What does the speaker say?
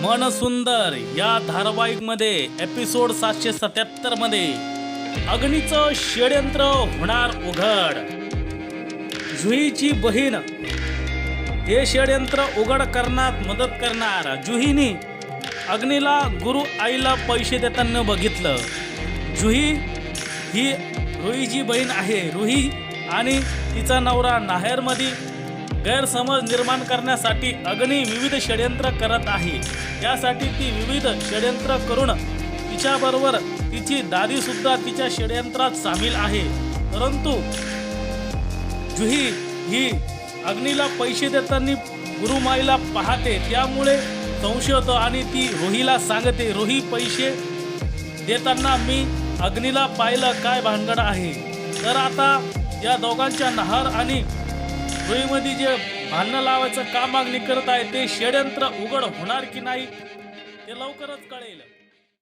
मन सुंदर या धारावाहिकमध्ये एपिसोड सातशे सत्याहत्तरमध्ये अग्नीचं षडयंत्र होणार उघड. जुहीची बहीण. हे षडयंत्र उघड करण्यात मदत करणार जुहीनी. अग्नीला गुरु आईला पैसे देताना बघितलं. जुही ही रुईची बहीण आहे. रुही आणि तिचा नवरा नाहेरमध्ये गैरसमज निर्माण करण्यासाठी अग्नी विविध षडयंत्र करत आहे. यासाठी ती विविध षडयंत्र करून तिच्याबरोबर तिची दादी सुद्धा तिच्या षडयंत्रात सामील आहे. परंतु जुही ही अग्नीला पैसे देताना गुरुमाईला पाहते त्यामुळे संशय होतो आणि ती रोहीला सांगते रोही पैसे देताना मी अग्नीला पाहिलं काय भानगड आहे? तर आता या दोघांच्या नहार आणि रोहीमध्ये जे भांडणं लावायचं काम मागणी करत आहे ते षडयंत्र उघड होणार की नाही ते लवकरच कळेल.